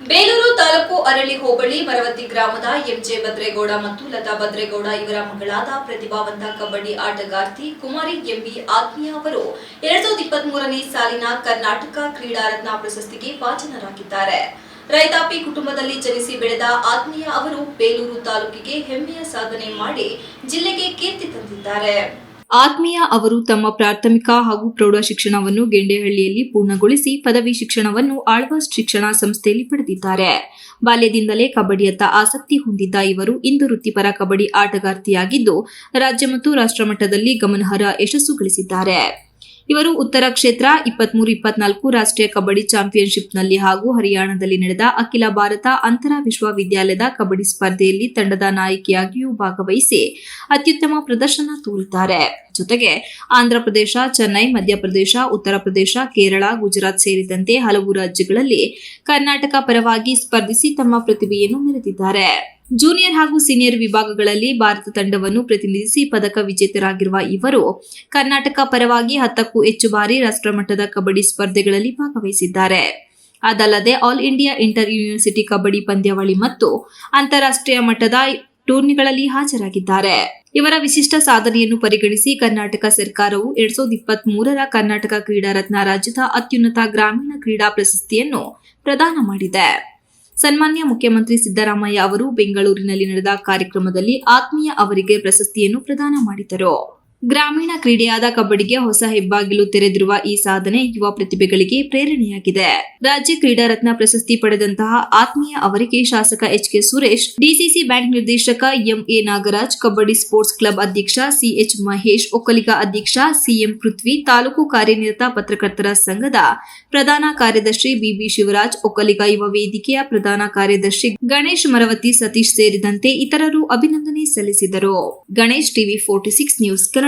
ಬೇಲೂರು ತಾಲೂಕು ಅರಳಿ ಹೋಬಳಿ ಮರವತ್ತಿ ಗ್ರಾಮದ ಎಂಜೆ ಭದ್ರೇಗೌಡ ಮತ್ತು ಲತಾ ಭದ್ರೇಗೌಡ ಇವರ ಮಗಳಾದ ಪ್ರತಿಭಾವಂತ ಕಬಡ್ಡಿ ಆಟಗಾರ್ತಿ ಕುಮಾರಿ ಎಂಬಿ ಆತ್ಮೀಯ ಅವರು ಎರಡ್ ಸಾವಿರದ ಇಪ್ಪತ್ತ್ ಮೂರನೇ ಸಾಲಿನ ಕರ್ನಾಟಕ ಕ್ರೀಡಾ ರತ್ನ ಪ್ರಶಸ್ತಿಗೆ ಭಾಜನರಾಗಿದ್ದಾರೆ. ರೈತಾಪಿ ಕುಟುಂಬದಲ್ಲಿ ಜನಿಸಿ ಬೆಳೆದ ಆತ್ಮೀಯ ಅವರು ಬೇಲೂರು ತಾಲೂಕಿಗೆ ಹೆಮ್ಮೆಯ ಸಾಧನೆ ಮಾಡಿ ಜಿಲ್ಲೆಗೆ ಕೀರ್ತಿ ತಂದಿದ್ದಾರೆ. ಆತ್ಮೀಯ ಅವರು ತಮ್ಮ ಪ್ರಾಥಮಿಕ ಹಾಗೂ ಪ್ರೌಢ ಶಿಕ್ಷಣವನ್ನು ಗೆಂಡೆಹಳ್ಳಿಯಲ್ಲಿ ಪೂರ್ಣಗೊಳಿಸಿ ಪದವಿ ಶಿಕ್ಷಣವನ್ನು ಆಳ್ವಾಸ್ ಶಿಕ್ಷಣ ಸಂಸ್ಥೆಯಲ್ಲಿ ಪಡೆದಿದ್ದಾರೆ. ಬಾಲ್ಯದಿಂದಲೇ ಕಬಡ್ಡಿಯತ್ತ ಆಸಕ್ತಿ ಹೊಂದಿದ್ದ ಇವರು ಇಂದು ವೃತ್ತಿಪರ ಕಬಡ್ಡಿ ಆಟಗಾರ್ತಿಯಾಗಿದ್ದು, ರಾಜ್ಯ ಮತ್ತು ರಾಷ್ಟ್ರಮಟ್ಟದಲ್ಲಿ ಗಮನಾರ್ಹ ಯಶಸ್ಸು ಗಳಿಸಿದ್ದಾರೆ. ಇವರು ಉತ್ತರ ಕ್ಷೇತ್ರ ಇಪ್ಪತ್ಮೂರು, ಇಪ್ಪತ್ನಾಲ್ಕು ರಾಷ್ಟ್ರೀಯ ಕಬಡ್ಡಿ ಚಾಂಪಿಯನ್ಶಿಪ್ನಲ್ಲಿ ಹಾಗೂ ಹರಿಯಾಣದಲ್ಲಿ ನಡೆದ ಅಖಿಲ ಭಾರತ ಅಂತರ ವಿಶ್ವವಿದ್ಯಾಲಯದ ಕಬಡ್ಡಿ ಸ್ಪರ್ಧೆಯಲ್ಲಿ ತಂಡದ ನಾಯಕಿಯಾಗಿಯೂ ಭಾಗವಹಿಸಿ ಅತ್ಯುತ್ತಮ ಪ್ರದರ್ಶನ ತೋರಿದ್ದಾರೆ. ಜೊತೆಗೆ ಆಂಧ್ರಪ್ರದೇಶ, ಚೆನ್ನೈ, ಮಧ್ಯಪ್ರದೇಶ, ಉತ್ತರ ಪ್ರದೇಶ, ಕೇರಳ, ಗುಜರಾತ್ ಸೇರಿದಂತೆ ಹಲವು ರಾಜ್ಯಗಳಲ್ಲಿ ಕರ್ನಾಟಕ ಪರವಾಗಿ ಸ್ಪರ್ಧಿಸಿ ತಮ್ಮ ಪ್ರತಿಭೆಯನ್ನು ಮೆರೆದಿದ್ದಾರೆ. ಜೂನಿಯರ್ ಹಾಗೂ ಸೀನಿಯರ್ ವಿಭಾಗಗಳಲ್ಲಿ ಭಾರತ ತಂಡವನ್ನು ಪ್ರತಿನಿಧಿಸಿ ಪದಕ ವಿಜೇತರಾಗಿರುವ ಇವರು ಕರ್ನಾಟಕ ಪರವಾಗಿ ಹತ್ತಕ್ಕೂ ಹೆಚ್ಚು ಬಾರಿ ರಾಷ್ಟ್ರಮಟ್ಟದ ಕಬಡ್ಡಿ ಸ್ಪರ್ಧೆಗಳಲ್ಲಿ ಭಾಗವಹಿಸಿದ್ದಾರೆ. ಅದಲ್ಲದೆ all India inter university kabaddi ಪಂದ್ಯಾವಳಿ ಮತ್ತು ಅಂತಾರಾಷ್ಟ್ರೀಯ ಮಟ್ಟದ ಟೂರ್ನಿಗಳಲ್ಲಿ ಹಾಜರಾಗಿದ್ದಾರೆ. ಇವರ ವಿಶಿಷ್ಟ ಸಾಧನೆಯನ್ನು ಪರಿಗಣಿಸಿ ಕರ್ನಾಟಕ ಸರ್ಕಾರವು ಎರಡ್ ಸಾವಿರದ ಇಪ್ಪತ್ತ್ ಮೂರರ ಕರ್ನಾಟಕ ಕ್ರೀಡಾ ರತ್ನ ರಾಜ್ಯದ ಅತ್ಯುನ್ನತ ಗ್ರಾಮೀಣ ಕ್ರೀಡಾ ಪ್ರಶಸ್ತಿಯನ್ನು ಪ್ರದಾನ ಮಾಡಿದೆ. ಸನ್ಮಾನ್ಯ ಮುಖ್ಯಮಂತ್ರಿ ಸಿದ್ದರಾಮಯ್ಯ ಅವರು ಬೆಂಗಳೂರಿನಲ್ಲಿ ನಡೆದ ಕಾರ್ಯಕ್ರಮದಲ್ಲಿ ಆತ್ಮೀಯ ಅವರಿಗೆ ಪ್ರಶಸ್ತಿಯನ್ನು ಪ್ರದಾನ ಮಾಡಿದರು. ಗ್ರಾಮೀಣ ಕ್ರೀಡೆಯಾದ ಕಬಡ್ಡಿಗೆ ಹೊಸ ಹೆಬ್ಬಾಗಿಲು ತೆರೆದಿರುವ ಈ ಸಾಧನೆ ಯುವ ಪ್ರತಿಭೆಗಳಿಗೆ ಪ್ರೇರಣೆಯಾಗಿದೆ. ರಾಜ್ಯ ಕ್ರೀಡಾ ರತ್ನ ಪ್ರಶಸ್ತಿ ಪಡೆದಂತಹ ಆತ್ಮೀಯ ಅವರಿಗೆ ಶಾಸಕ H K Suresh, DCC bank ನಿರ್ದೇಶಕ M A Nagaraj, kabaddi sports club ಅಧ್ಯಕ್ಷ ಸಿಎಚ್ ಮಹೇಶ್, ಒಕ್ಕಲಿಗ ಅಧ್ಯಕ್ಷ ಸಿಎಂ ಪೃಥ್ವಿ, ತಾಲೂಕು ಕಾರ್ಯನಿರತ ಪತ್ರಕರ್ತರ ಸಂಘದ ಪ್ರಧಾನ ಕಾರ್ಯದರ್ಶಿ ಬಿಬಿ ಶಿವರಾಜ್, ಒಕ್ಕಲಿಗ ಯುವ ವೇದಿಕೆಯ ಪ್ರಧಾನ ಕಾರ್ಯದರ್ಶಿ ಗಣೇಶ್ ಮರವತಿ ಸತೀಶ್ ಸೇರಿದಂತೆ ಇತರರು ಅಭಿನಂದನೆ ಸಲ್ಲಿಸಿದರು. Ganesh TV forty six news, Kannada